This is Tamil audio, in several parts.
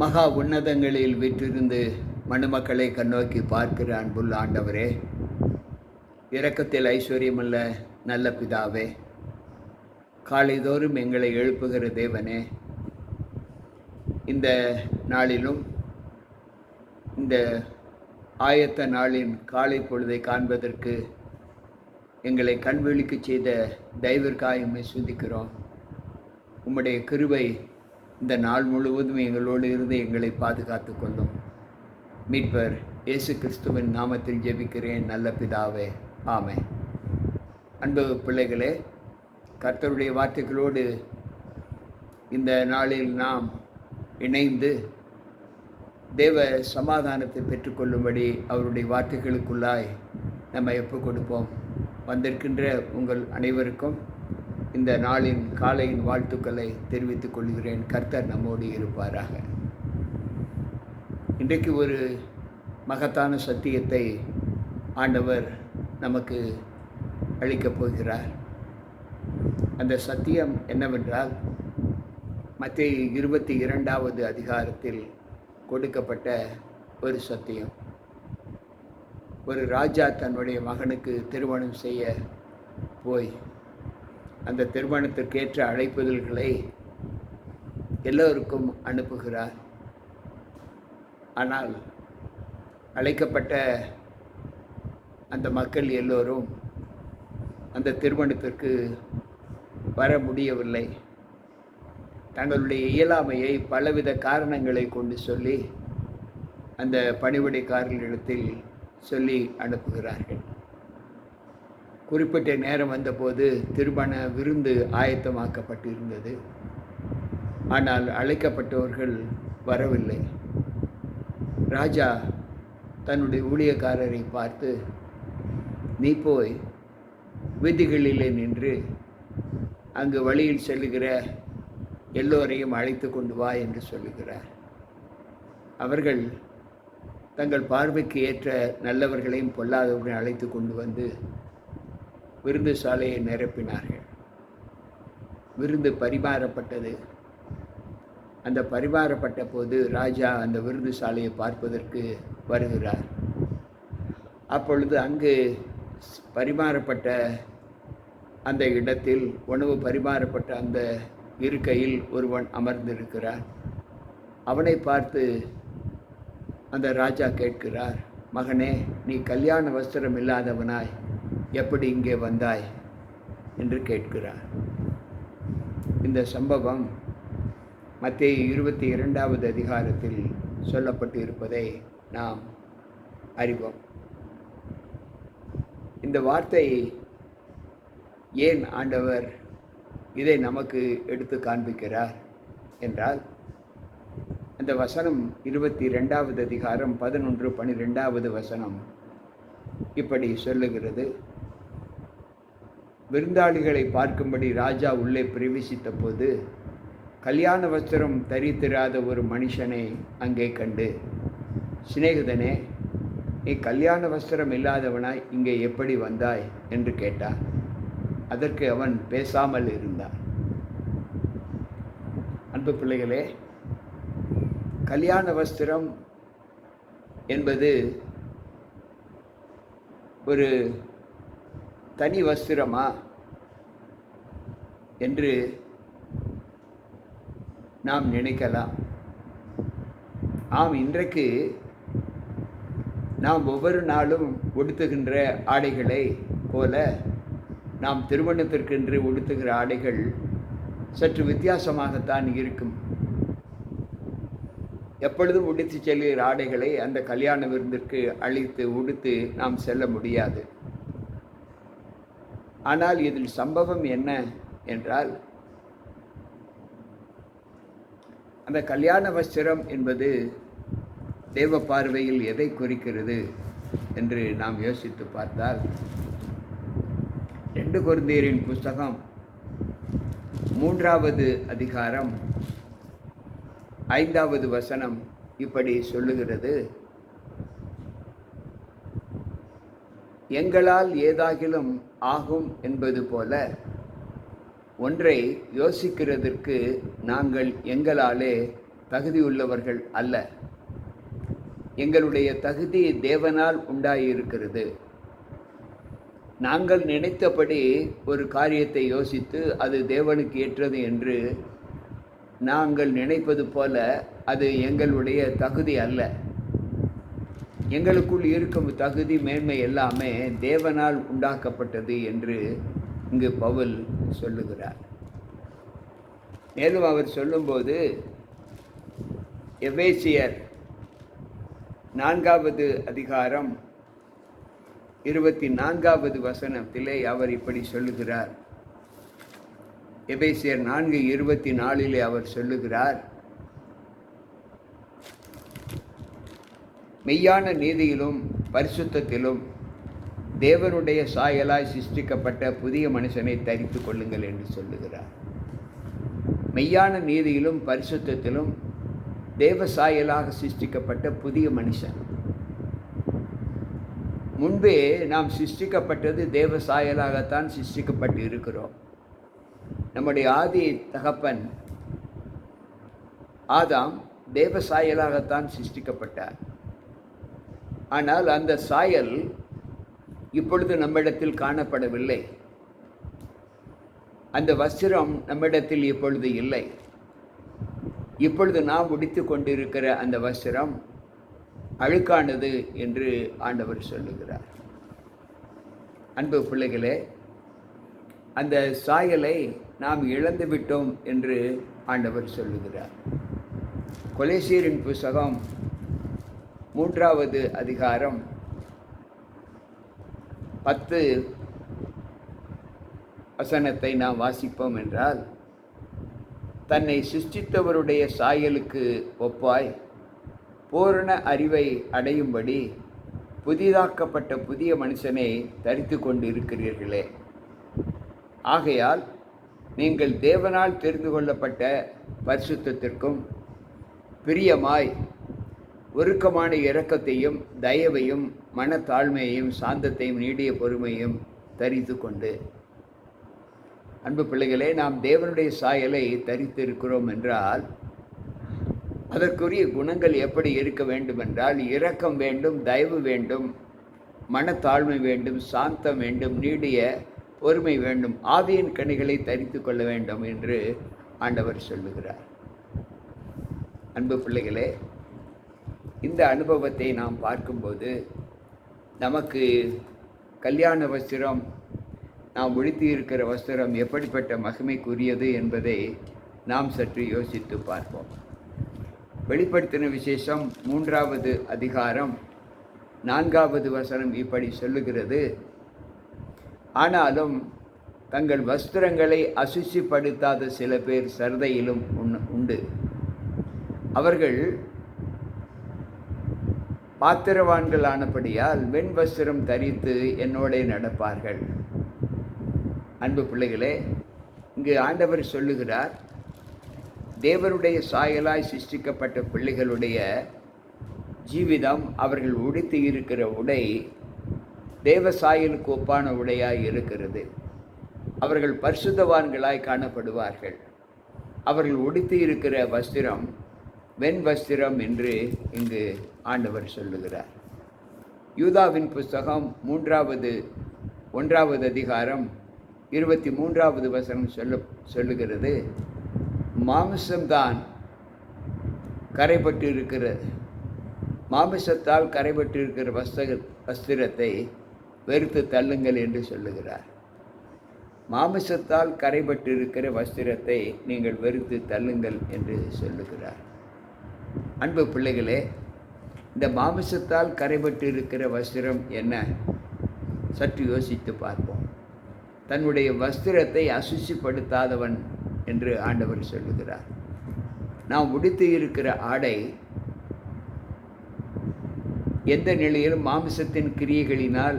மகா உன்னதங்களில் விற்றிருந்து மணுமக்களை கண்ணோக்கி பார்க்கிற அன்புள்ள ஆண்டவரே இரக்கத்தில் ஐஸ்வர்யமுள்ள நல்ல பிதாவே காலைதோறும் எங்களை எழுப்புகிற தேவனே இந்த நாளிலும் இந்த ஆயத்த நாளின் காலை பொழுதை காண்பதற்கு எங்களை கண்விழிக்கு செய்த தெய்வர்காயமை சுதிக்கிறோம். உம்முடைய கிருவை இந்த நாள் முழுவதும் எங்களோடு இருந்து எங்களை பாதுகாத்து கொள்ளும். மீட்பர் இயேசு கிறிஸ்துவின் நாமத்தில் ஜெபிக்கிறேன் நல்ல பிதாவே. ஆமே அன்பு பிள்ளைகளே கர்த்தருடைய வார்த்தைகளோடு இந்த நாளில் நாம் இணைந்து தேவ சமாதானத்தை பெற்றுக்கொள்ளும்படி அவருடைய வார்த்தைகளுக்குள்ளாய் நம்ம எப்போ கொடுப்போம். வந்திருக்கின்ற உங்கள் அனைவருக்கும் இந்த நாளின் காலையின் வாழ்த்துக்களை தெரிவித்துக் கொள்கிறேன். கர்த்தர் நம்மோடு இருப்பாராக. இன்றைக்கு ஒரு மகத்தான சத்தியத்தை ஆண்டவர் நமக்கு அளிக்கப் போகிறார். அந்த சத்தியம் என்னவென்றால் மத்திய இருபத்தி இரண்டாவது அதிகாரத்தில் கொடுக்கப்பட்ட ஒரு சத்தியம். ஒரு ராஜா தன்னுடைய மகனுக்கு திருமணம் செய்ய போய் அந்த திருமணத்திற்கேற்ற அழைப்புதல்களை எல்லோருக்கும் அனுப்புகிறார். ஆனால் அழைக்கப்பட்ட அந்த மக்கள் எல்லோரும் அந்த திருமணத்திற்கு வர முடியவில்லை. தங்களுடைய இயலாமையை பலவித காரணங்களை கொண்டு சொல்லி அந்த பணிவிடைக்காரர்களிடத்தில் சொல்லி அனுப்புகிறார்கள். குறிப்பிட்ட நேரம் வந்தபோது திருமண விருந்து ஆயத்தமாக்கப்பட்டிருந்தது. ஆனால் அழைக்கப்பட்டவர்கள் வரவில்லை. ராஜா தன்னுடைய ஊழியக்காரரை பார்த்து நீ போய் வீதிகளிலே நின்று அங்கு வழியில் செல்லுகிற எல்லோரையும் அழைத்து கொண்டு வா என்று சொல்லுகிறார். அவர்கள் தங்கள் பார்வைக்கு ஏற்ற நல்லவர்களையும் பொல்லாதவர்களையும் அழைத்து கொண்டு வந்து விருந்து சாலையை நிரப்பினார்கள். விருந்து பரிமாறப்பட்டது. அந்த பரிமாறப்பட்ட போது ராஜா அந்த விருந்து சாலையை பார்ப்பதற்கு வருகிறார். அப்பொழுது அங்கு பரிமாறப்பட்ட அந்த இடத்தில் உணவு பரிமாறப்பட்ட அந்த இருக்கையில் ஒருவன் அமர்ந்திருக்கிறார். அவனை பார்த்து அந்த ராஜா கேட்கிறார் மகனே நீ கல்யாண வஸ்திரம் இல்லாதவனாய். எப்படி இங்கே வந்தாய்? என்று கேட்கிறார். இந்த சம்பவம் மத்திய இருபத்தி இரண்டாவது அதிகாரத்தில் சொல்லப்பட்டு இருப்பதை நாம் அறிவோம். இந்த வார்த்தை ஏன் ஆண்டவர் இதை நமக்கு எடுத்து காண்பிக்கிறார் என்றால் அந்த வசனம் இருபத்தி ரெண்டாவது அதிகாரம் பதினொன்று பனிரெண்டாவது வசனம் இப்படி சொல்லுகிறது. விருந்தாளிகளை பார்க்கும்படி ராஜா உள்ளே பிரவேசித்த போது கல்யாண வஸ்திரம் தரித்திராத ஒரு மனுஷனை அங்கே கண்டு சிநேகிதனே நீ கல்யாண வஸ்திரம் இல்லாதவனாய் இங்கே எப்படி வந்தாய்? என்று கேட்டார் அதற்கு அவன் பேசாமல் இருந்தான். அன்பு பிள்ளைகளே கல்யாண வஸ்திரம் என்பது ஒரு தனி வஸ்திரமா என்று நாம் நினைக்கலாம். ஆம் இன்றைக்கு நாம் ஒவ்வொரு நாளும் உடுத்துகின்ற ஆடைகளை போல நாம் திருமணத்திற்கென்று உடுத்துகிற ஆடைகள் சற்று வித்தியாசமாகத்தான் இருக்கும். எப்பொழுதும் உடுத்து செல்கிற ஆடைகளை அந்த கல்யாண விருந்திற்கு அழித்து உடுத்து நாம் செல்ல முடியாது. ஆனால் இதில் சம்பவம் என்ன என்றால் அந்த கல்யாண வஸ்திரம் என்பது தேவ பார்வையில் எதை குறிக்கிறது என்று நாம் யோசித்து பார்த்தால் ரெண்டு குருந்தியரின் புஸ்தகம் மூன்றாவது அதிகாரம் ஐந்தாவது வசனம் இப்படி சொல்லுகிறது. எங்களால் ஏதாகிலும் ஆகும் என்பது போல ஒன்றை யோசிக்கிறதற்கு நாங்கள் எங்களாலே தகுதியுள்ளவர்கள் அல்ல. எங்களுடைய தகுதி தேவனால் உண்டாயிருக்கிறது. நாங்கள் நினைத்தபடி ஒரு காரியத்தை யோசித்து அது தேவனுக்கு ஏற்றது என்று நாங்கள் நினைப்பது போல அது எங்களுடைய தகுதி அல்ல. எங்களுக்குள் இருக்கும் தகுதி மேன்மை எல்லாமே தேவனால் உண்டாக்கப்பட்டது என்று இங்கு பவுல் சொல்லுகிறார். மேலும் அவர் சொல்லும்போது எவேசியர் நான்காவது அதிகாரம் இருபத்தி நான்காவது வசனத்திலே அவர் இப்படி சொல்லுகிறார். எபேசியர் நான்கு இருபத்தி நாலிலே அவர் சொல்லுகிறார் மெய்யான நீதியிலும் பரிசுத்தத்திலும் தேவனுடைய சாயலாய் சிருஷ்டிக்கப்பட்ட புதிய மனுஷனை தரித்து கொள்ளுங்கள் என்று சொல்லுகிறார். மெய்யான நீதியிலும் பரிசுத்தத்திலும் தேவ சாயலாக சிருஷ்டிக்கப்பட்ட புதிய மனுஷன். முன்பே நாம் சிருஷ்டிக்கப்பட்டது தேவ சாயலாகத்தான் சிருஷ்டிக்கப்பட்டு இருக்கிறோம். நம்முடைய ஆதி தகப்பன் ஆதாம் தேவ சாயலாகத்தான் சிருஷ்டிக்கப்பட்டார். ஆனால் அந்த சாயல் இப்பொழுது நம்மிடத்தில் காணப்படவில்லை. அந்த வஸ்திரம் நம்மிடத்தில் இப்பொழுது இல்லை. இப்பொழுது நாம் உடித்து கொண்டிருக்கிற அந்த வஸ்திரம் அழுக்கானது என்று ஆண்டவர் சொல்லுகிறார். அன்பு பிள்ளைகளே அந்த சாயலை நாம் இழந்து விட்டோம் என்று ஆண்டவர் சொல்லுகிறார். கொலேசியரின் புஸ்தகம் மூன்றாவது அதிகாரம் பத்து வசனத்தை நாம் வாசிப்போம் என்றால் தன்னை சிருஷ்டித்தவருடைய சாயலுக்கு ஒப்பாய் பூரண அறிவை அடையும்படி புதிதாக்கப்பட்ட புதிய மனுஷனை தரித்து கொண்டு இருக்கிறீர்களே ஆகையால் நீங்கள் தேவனால் தெரிந்து கொள்ளப்பட்ட பரிசுத்தத்திற்கும் பிரியமாய் ஒருக்கமான இரக்கத்தையும் தயவையும் மனத்தாழ்மையையும் சாந்தத்தையும் நீடிய பொறுமையும் தரித்து கொண்டு. அன்பு பிள்ளைகளே நாம் தேவனுடைய சாயலை தரித்திருக்கிறோம் என்றால் அதற்குரிய குணங்கள் எப்படி இருக்க வேண்டும் என்றால் இரக்கம் வேண்டும் தயவு வேண்டும் மனத்தாழ்மை வேண்டும் சாந்தம் வேண்டும் நீடிய பொறுமை வேண்டும் ஆவியின் கனிகளை தரித்து கொள்ள வேண்டும் என்று ஆண்டவர் சொல்லுகிறார். அன்பு பிள்ளைகளே இந்த அனுபவத்தை நாம் பார்க்கும்போது நமக்கு கல்யாண வஸ்திரம் நாம் உடுத்தி இருக்கிற வஸ்திரம் எப்படிப்பட்ட மகிமைக்குரியது என்பதை நாம் சற்று யோசித்து பார்ப்போம். வெளிப்படுத்தின விசேஷம் மூன்றாவது அதிகாரம் நான்காவது வசனம் இப்படி சொல்லுகிறது. ஆனாலும் தங்கள் வஸ்திரங்களை அசுசிப்படுத்தாத சில பேர் சரதையிலும் உண்டு. அவர்கள் பாத்திரவான்கள் ஆனபடியால் வெண் வஸ்திரம் தரித்து என்னோட நடப்பார்கள். அன்பு பிள்ளைகளே இங்கு ஆண்டவர் சொல்லுகிறார் தேவருடைய சாயலாய் சிருஷ்டிக்கப்பட்ட பிள்ளைகளுடைய ஜீவிதம் அவர்கள் உடுத்தி இருக்கிற உடை தேவ சாயலுக்கு ஒப்பான உடையாய் இருக்கிறது. அவர்கள் பரிசுத்தவான்களாய் காணப்படுவார்கள். அவர்கள் உடுத்தி இருக்கிற வஸ்திரம் வெண் வஸ்திரம் என்று இங்கு ஆண்டவர் சொல்லுகிறார். யூதாவின் புஸ்தகம் மூன்றாவது ஒன்றாவது அதிகாரம் இருபத்தி மூன்றாவது வசனம் சொல்ல சொல்லுகிறது. மாமிசம்தான் கரைப்பட்டு இருக்கிறது மாமிசத்தால் கரைப்பட்டு இருக்கிற வஸ்த வஸ்திரத்தை வெறுத்து தள்ளுங்கள் என்று சொல்லுகிறார். மாமிசத்தால் கரைபட்டு இருக்கிற வஸ்திரத்தை நீங்கள் வெறுத்து தள்ளுங்கள் என்று சொல்லுகிறார். அன்பு பிள்ளைகளே இந்த மாமிசத்தால் கரைபட்டு இருக்கிற வஸ்திரம் என்ன? சற்று யோசித்து பார்ப்போம். தன்னுடைய வஸ்திரத்தை அசுசிப்படுத்தாதவன் என்று ஆண்டவர் சொல்லுகிறார். நாம் உடுத்தி இருக்கிற ஆடை எந்த நிலையிலும் மாமிசத்தின் கிரியைகளினால்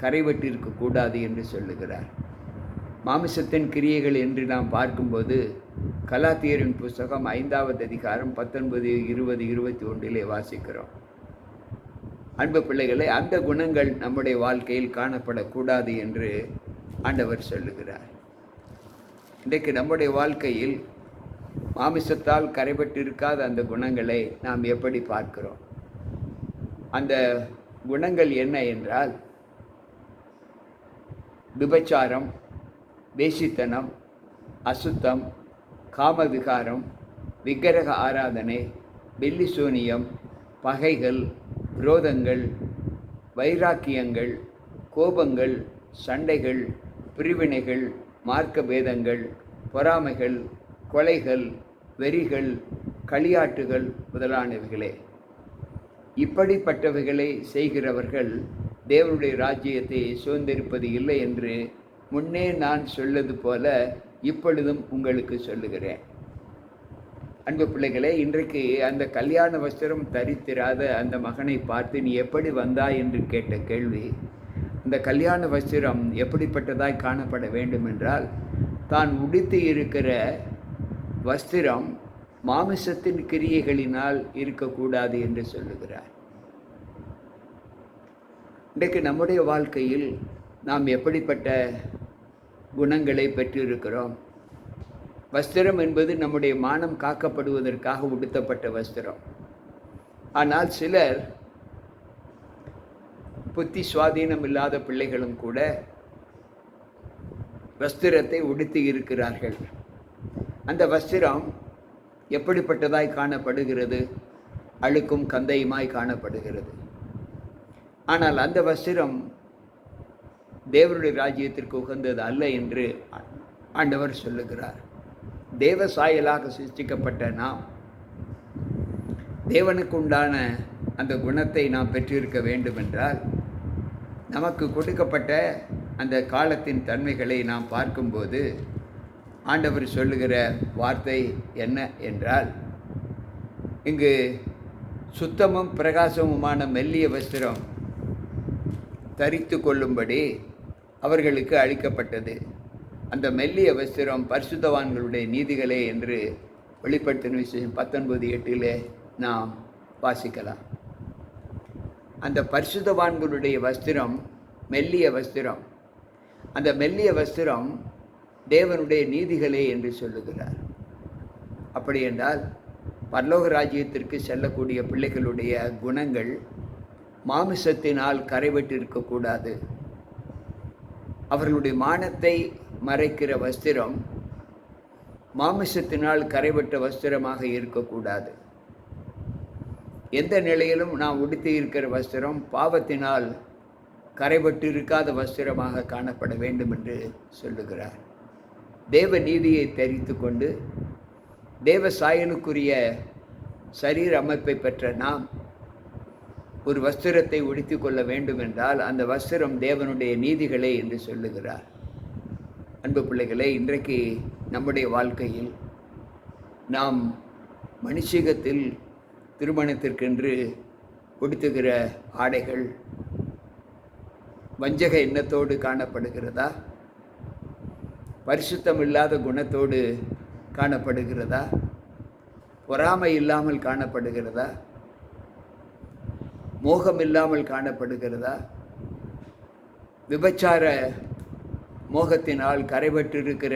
கரைபட்டிருக்கக்கூடாது என்று சொல்லுகிறார். மாமிசத்தின் கிரியைகள் என்று நாம் பார்க்கும்போது கலாத்தியரின் புஸ்தகம் ஐந்தாவது அதிகாரம் பத்தொன்பது இருபது இருபத்தி ஒன்றிலே வாசிக்கிறோம். அன்பு பிள்ளைகளை அந்த குணங்கள் நம்முடைய வாழ்க்கையில் காணப்படக்கூடாது என்று ஆண்டவர் சொல்லுகிறார். இன்றைக்கு நம்முடைய வாழ்க்கையில் மாமிசத்தால் கரைபட்டிருக்காத அந்த குணங்களை நாம் எப்படி பார்க்கிறோம்? அந்த குணங்கள் என்ன என்றால் விபச்சாரம் வேசித்தனம் அசுத்தம் காமவிகாரம் விக்கிரக ஆராதனை பில்லிசூனியம் பகைகள் விரோதங்கள் வைராக்கியங்கள் கோபங்கள் சண்டைகள் பிரிவினைகள் மார்க்க பேதங்கள் பொறாமைகள் கொலைகள் வெறிகள் களியாட்டுகள் முதலானவைகளே. இப்படிப்பட்டவைகளை செய்கிறவர்கள் தேவனுடைய ராஜ்யத்தை சுதந்திரிப்பது இல்லை என்று முன்னே நான் சொல்லது போல இப்பொழுதும் உங்களுக்கு சொல்லுகிறேன். அன்பு பிள்ளைகளே இன்றைக்கு அந்த கல்யாண வஸ்திரம் தரித்திராத அந்த மகனை பார்த்து நீ எப்படி வந்தாய் என்று கேட்ட கேள்வி அந்த கல்யாண வஸ்திரம் எப்படிப்பட்டதாய் காணப்பட வேண்டும் என்றால் தான் உடுத்தி இருக்கிற வஸ்திரம் மாமிசத்தின் கிரியைகளினால் இருக்கக்கூடாது என்று சொல்லுகிறார். இன்றைக்கு நம்முடைய வாழ்க்கையில் நாம் எப்படிப்பட்ட குணங்களை பெற்றிருக்கிறோம். வஸ்திரம் என்பது நம்முடைய மானம் காக்கப்படுவதற்காக உடுத்தப்பட்ட வஸ்திரம். ஆனால் சிலர் புத்தி சுவாதீனம் இல்லாத பிள்ளைகளும் கூட வஸ்திரத்தை உடுத்தி இருக்கிறார்கள். அந்த வஸ்திரம் எப்படிப்பட்டதாய் காணப்படுகிறது? அழுக்கும் கந்தையுமாய் காணப்படுகிறது. ஆனால் அந்த வஸ்திரம் தேவருடைய ராஜ்யத்திற்கு உகந்தது அல்ல என்று ஆண்டவர் சொல்லுகிறார். தேவ சாயலாக சிருஷ்டிக்கப்பட்ட நாம் தேவனுக்கு உண்டான அந்த குணத்தை நாம் பெற்றிருக்க வேண்டுமென்றால் நமக்கு கொடுக்கப்பட்ட அந்த காலத்தின் தன்மைகளை நாம் பார்க்கும்போது ஆண்டவர் சொல்லுகிற வார்த்தை என்ன என்றால் இங்கு சுத்தமும் பிரகாசமுமான மெல்லிய வஸ்திரம் தரித்து கொள்ளும்படி அவர்களுக்கு அளிக்கப்பட்டது. அந்த மெல்லிய வஸ்திரம் பரிசுத்தவான்களுடைய நீதிகளே என்று வெளிப்படுத்தின விஷயம் பத்தொன்பது எட்டிலே நாம் வாசிக்கலாம். அந்த பரிசுத்தவான்களுடைய வஸ்திரம் மெல்லிய வஸ்திரம். அந்த மெல்லிய வஸ்திரம் தேவனுடைய நீதிகளே என்று சொல்லுகிறார். அப்படி என்றால் பரலோக ராஜ்யத்திற்கு செல்லக்கூடிய பிள்ளைகளுடைய குணங்கள் மாமிசத்தினால் கரைபட்டிருக்கக்கூடாது அவர்களுடைய மானத்தை மறைக்கிற வஸ்திரம் மாமிசத்தினால் கரைபட்ட வஸ்திரமாக இருக்கக்கூடாது. எந்த நிலையிலும் நாம் உடுத்தி இருக்கிற வஸ்திரம் பாவத்தினால் கரைபட்டு இருக்காத வஸ்திரமாக காணப்பட வேண்டும் என்று சொல்லுகிறார். தேவ நீதியை தெரித்து கொண்டு தேவ சாயலுக்குரிய சரீர அமைப்பை பெற்ற நாம் ஒரு வஸ்திரத்தை உடுத்தி கொள்ள வேண்டும் என்றால் அந்த வஸ்திரம் தேவனுடைய நீதிகளே என்று சொல்லுகிறார். அன்பு பிள்ளைகளே இன்றைக்கு நம்முடைய வாழ்க்கையில் நாம் மனுஷிகத்தில் திருமணத்திற்கென்று கொடுத்துகிற ஆடைகள் வஞ்சக எண்ணத்தோடு காணப்படுகிறதா? பரிசுத்தம் இல்லாத குணத்தோடு காணப்படுகிறதா? பொறாமை இல்லாமல் காணப்படுகிறதா? மோகம் இல்லாமல் காணப்படுகிறதா? விபச்சார மோகத்தினால் கரைபட்டிருக்கிற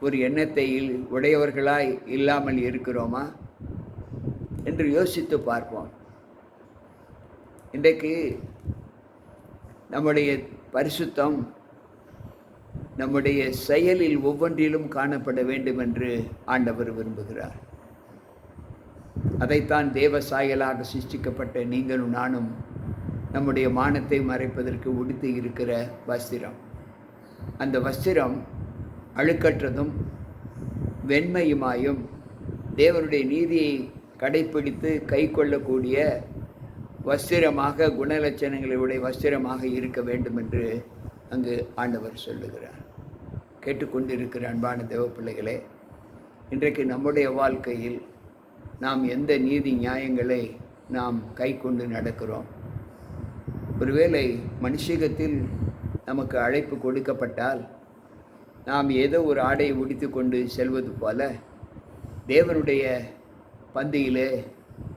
ஒரு எண்ணத்தை உடையவர்களாய் இல்லாமல் இருக்கிறோமா? என்று யோசித்து பார்ப்போம். இன்றைக்கு நம்முடைய பரிசுத்தம் நம்முடைய செயலில் ஒவ்வொன்றிலும் காணப்பட வேண்டும் என்று ஆண்டவர் விரும்புகிறார். அதைத்தான் தேவ சாயலாக சிருஷ்டிக்கப்பட்ட நீங்களும் நானும் நம்முடைய மானத்தை மறைப்பதற்கு உடுத்தி இருக்கிற வஸ்திரம். அந்த வஸ்திரம் அழுக்கற்றதும் வெண்மையுமாயும் தேவனுடைய நீதியை கடைப்பிடித்து கை கொள்ளக்கூடிய வஸ்திரமாக குணலட்சணங்களுடைய வஸ்திரமாக இருக்க வேண்டும் என்று அங்கு ஆண்டவர் சொல்லுகிறார். கேட்டுக்கொண்டிருக்கிற அன்பான தேவ பிள்ளைகளே இன்றைக்கு நம்முடைய வாழ்க்கையில் நாம் எந்த நீதி நியாயங்களை நாம் கை கொண்டு நடக்கிறோம்? ஒருவேளை மனுஷகத்தில் நமக்கு அழைப்பு கொடுக்கப்பட்டால் நாம் ஏதோ ஒரு ஆடையை உடித்து கொண்டு செல்வது போல தேவனுடைய பந்தியிலே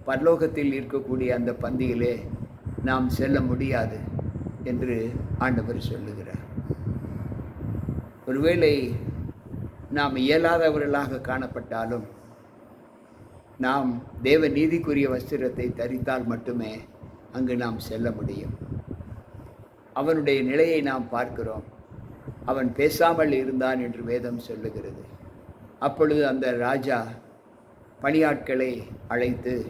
பரலோகத்தில் இருக்கக்கூடிய அந்த பந்தியிலே நாம் செல்ல முடியாது என்று ஆண்டவர் சொல்லுகிறார். ஒருவேளை நாம் இயலாதவர்களாக காணப்பட்டாலும் நாம் தேவ நீதிக்குரிய வஸ்திரத்தை தரித்தால் மட்டுமே அங்கு நாம் செல்ல முடியும். அவனுடைய நிலையை நாம் பார்க்கிறோம். அவன் பேசாமல் இருந்தான் என்று வேதம் சொல்லுகிறது. அப்பொழுது அந்த ராஜா பணியாட்களை அழைத்து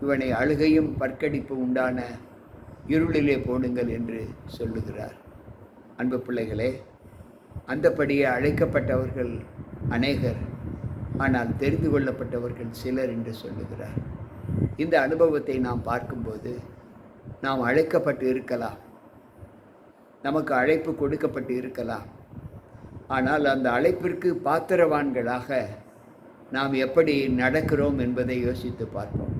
இவனை அழுகையும் பற்கடிப்பு உண்டான இருளிலே போடுங்கள் என்று சொல்லுகிறார். அன்பு பிள்ளைகளே அந்தபடியே அழைக்கப்பட்டவர்கள் அநேகர். ஆனால் தெரிந்து கொள்ளப்பட்டவர்கள் சிலர் என்று சொல்லுகிறார். இந்த அனுபவத்தை நாம் பார்க்கும்போது நாம் அழைக்கப்பட்டு இருக்கலாம். நமக்கு அழைப்பு கொடுக்கப்பட்டு இருக்கலாம். ஆனால் அந்த அழைப்பிற்கு பாத்திரவான்களாக நாம் எப்படி நடக்கிறோம் என்பதை யோசித்து பார்ப்போம்.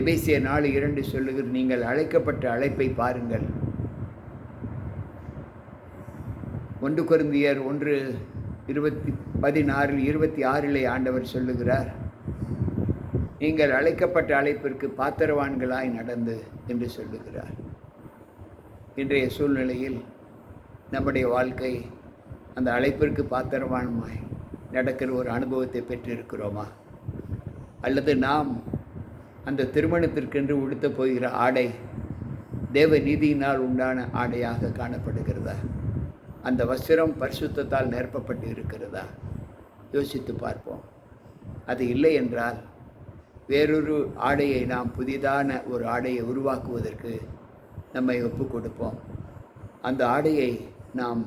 எபேசிய நாலு இரண்டு சொல்லுகிற நீங்கள் அழைக்கப்பட்ட அழைப்பை பாருங்கள். ஒன்று குருந்தியர் ஒன்று இருபத்தி பதினாறில் இருபத்தி ஆறிலே ஆண்டவர் சொல்லுகிறார் நீங்கள் அழைக்கப்பட்ட அழைப்பிற்கு பாத்திரவான்களாய் நடந்து என்று சொல்லுகிறார். இன்றைய சூழ்நிலையில் நம்முடைய வாழ்க்கை அந்த அழைப்பிற்கு பாத்திரமானமாய் நடக்கிற ஒரு அனுபவத்தை பெற்றிருக்கிறோமா? அல்லது நாம் அந்த திருமணத்திற்கென்று உடுத்த போகிற ஆடை தேவ நீதியினால் உண்டான ஆடையாக காணப்படுகிறதா? அந்த வஸ்திரம் பரிசுத்தத்தால் நிரப்பப்பட்டு இருக்கிறதா யோசித்து பார்ப்போம். அது இல்லை என்றால் வேறொரு ஆடையை நாம் புதிதான ஒரு ஆடையை உருவாக்குவதற்கு நம்மை ஒப்பு கொடுப்போம். அந்த ஆடையை நாம்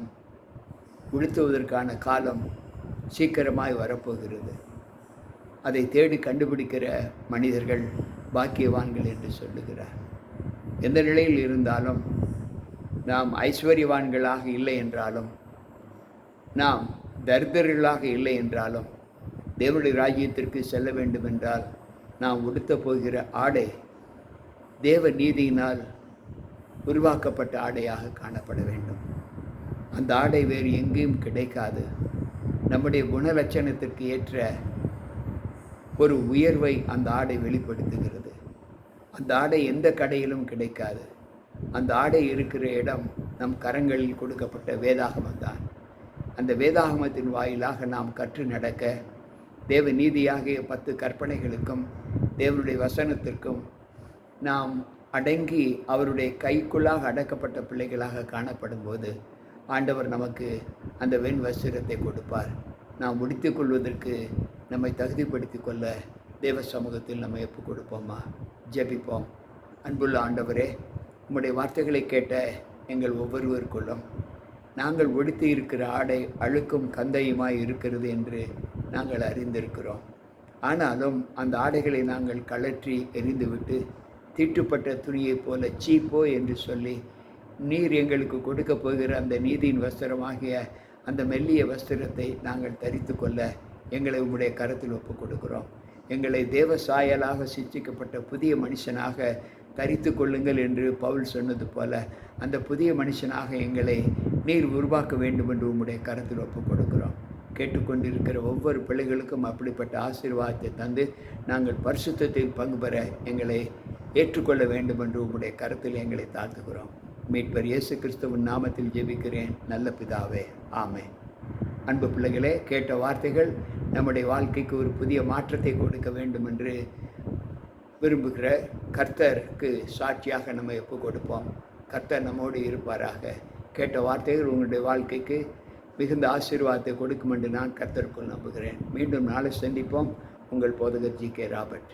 உளுத்துவதற்கான காலம் சீக்கிரமாய் வரப்போகிறது. அதை தேடி கண்டுபிடிக்கிற மனிதர்கள் பாக்கியவான்கள் என்று சொல்லுகிறார். எந்த நிலையில் இருந்தாலும் நாம் ஐஸ்வர்யவான்களாக இல்லை என்றாலும் நாம் தரித்திரர்களாக இல்லை என்றாலும் தேவனுடைய ராஜ்யத்திற்கு செல்ல வேண்டும் என்றால் நாம் உடுத்த போகிற ஆடை தேவ நீதியினால் உருவாக்கப்பட்ட ஆடையாக காணப்பட வேண்டும். அந்த ஆடை வேறு எங்கேயும் கிடைக்காது. நம்முடைய குணலட்சணத்திற்கு ஏற்ற ஒரு உயர்வை அந்த ஆடை வெளிப்படுத்துகிறது. அந்த ஆடை எந்த கடையிலும் கிடைக்காது. அந்த ஆடை இருக்கிற இடம் நம் கரங்களில் கொடுக்கப்பட்ட வேதாகமம் தான். அந்த வேதாகமத்தின் வாயிலாக நாம் கற்று நடக்க தேவ நீதியாகிய பத்து கற்பனைகளுக்கும் தேவனுடைய வசனத்திற்கும் நாம் அடங்கி அவருடைய கைக்குள்ளாக அடக்கப்பட்ட பிள்ளைகளாக காணப்படும் போது ஆண்டவர் நமக்கு அந்த வெண் வஸ்திரத்தை கொடுப்பார். நாம் முடித்து கொள்வதற்கு நம்மை தகுதிப்படுத்தி கொள்ள தேவ சமூகத்தில் நம்ம எப்போ கொடுப்போமா? ஜெபிப்போம். அன்புள்ள ஆண்டவரே உம்முடைய வார்த்தைகளை கேட்ட எங்கள் ஒவ்வொருவருக்குள்ளும் நாங்கள் ஒடுத்தி இருக்கிற ஆடை அழுக்கும் கந்தையுமாய் இருக்கிறது என்று நாங்கள் அறிந்திருக்கிறோம். ஆனாலும் அந்த ஆடைகளை நாங்கள் கழற்றி எரிந்துவிட்டு தீட்டுப்பட்ட துணியைப் போல சீப்போ என்று சொல்லி நீர் எங்களுக்கு கொடுக்க போகிற அந்த நீதியின் வஸ்திரமாகிய அந்த மெல்லிய வஸ்திரத்தை நாங்கள் தரித்து கொள்ள எங்களை உங்களுடைய கரத்தில் ஒப்புக் கொடுக்கிறோம். எங்களை தேவ சாயலாக சிச்சிக்கப்பட்ட புதிய மனுஷனாக தரித்து கொள்ளுங்கள் என்று பவுல் சொன்னது போல அந்த புதிய மனுஷனாக எங்களை நீர் உருவாக்க வேண்டும் என்று உம்முடைய கருத்தில் ஒப்புக் கொடுக்கிறோம் கேட்டுக்கொண்டிருக்கிற ஒவ்வொரு பிள்ளைகளுக்கும் அப்படிப்பட்ட ஆசீர்வாதத்தை தந்து நாங்கள் பரிசுத்தத்தில் பங்கு பெற எங்களை ஏற்றுக்கொள்ள வேண்டும் என்று உம்முடைய கருத்தில் எங்களை தாழ்த்துகிறோம். மீட்பர் இயேசு கிறிஸ்துவின் நாமத்தில் ஜெபிக்கிறேன். நல்ல பிதாவே ஆமே அன்பு பிள்ளைகளே கேட்ட வார்த்தைகள் நம்முடைய வாழ்க்கைக்கு ஒரு புதிய மாற்றத்தை கொடுக்க வேண்டும் என்று விரும்புகிற கர்த்தருக்கு சாட்சியாக நம்ம எப்போ கொடுப்போம். கர்த்தர் நம்மோடு இருப்பாராக. கேட்ட வார்த்தைகள் உங்களுடைய வாழ்க்கைக்கு மிகுந்த ஆசீர்வாதத்தை கொடுக்கும் என்று நான் கர்த்தருக்குள் நம்புகிறேன். மீண்டும் நாளை சந்திப்போம். உங்கள் போதகர் ஜி கே ராபர்ட்.